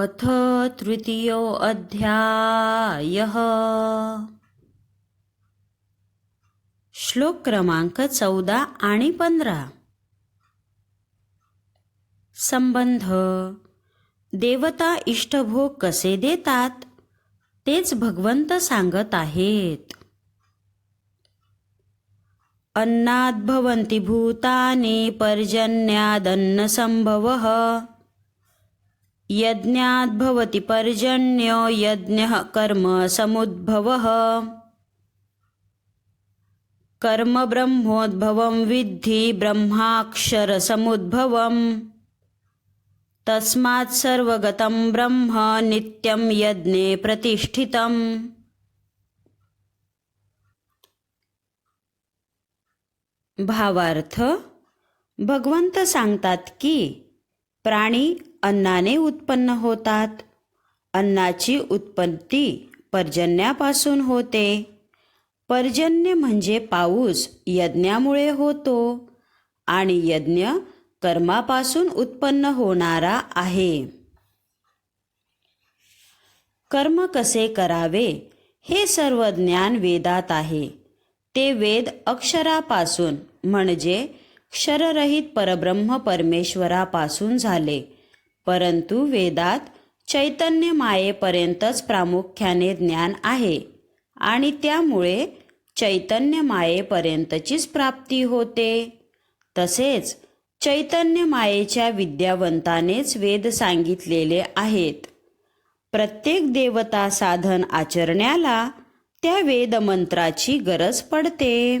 अथ तृतीयोऽध्यायः श्लोक क्रमांक चौदा आणि पंधरा। संबंध देवता इष्टभोग कसे देतात तेच भगवंत सांगत आहेत। अन्नाद् भवन्ति पर्जन्यादन्न पर्जन्यादन्नसम्भवः यज्ञात भवति पर्जन्यो यज्ञः कर्म समुद्भवः। कर्म ब्रह्मोद्भवं विद्धि ब्रह्माक्षरसमुद्भवम् तस्मात् सर्वगतं ब्रह्म नित्यं यज्ञे प्रतिष्ठितम्। भावार्थ भगवंत सांगतात की प्राणी अन्नाने उत्पन्न होतात. अन्नाची उत्पत्ती पर्जन्यापासून होते. पर्जन्य म्हणजे पाऊस यज्ञामुळे होतो आणि यज्ञ कर्मापासून उत्पन्न होणारा आहे. कर्म कसे करावे हे सर्व ज्ञान वेदात आहे. ते वेद अक्षरापासून म्हणजे क्षररहित परब्रह्म परमेश्वरापासून झाले. परंतु वेदात चैतन्य मायेपर्यंतच प्रामुख्याने ज्ञान आहे आणि त्यामुळे चैतन्य मायेपर्यंतचीच प्राप्ती होते. तसेच चैतन्य मायेच्या विद्यावंतानेच वेद सांगितलेले आहेत. प्रत्येक देवता साधन आचरण्याला त्या वेदमंत्राची गरज पडते.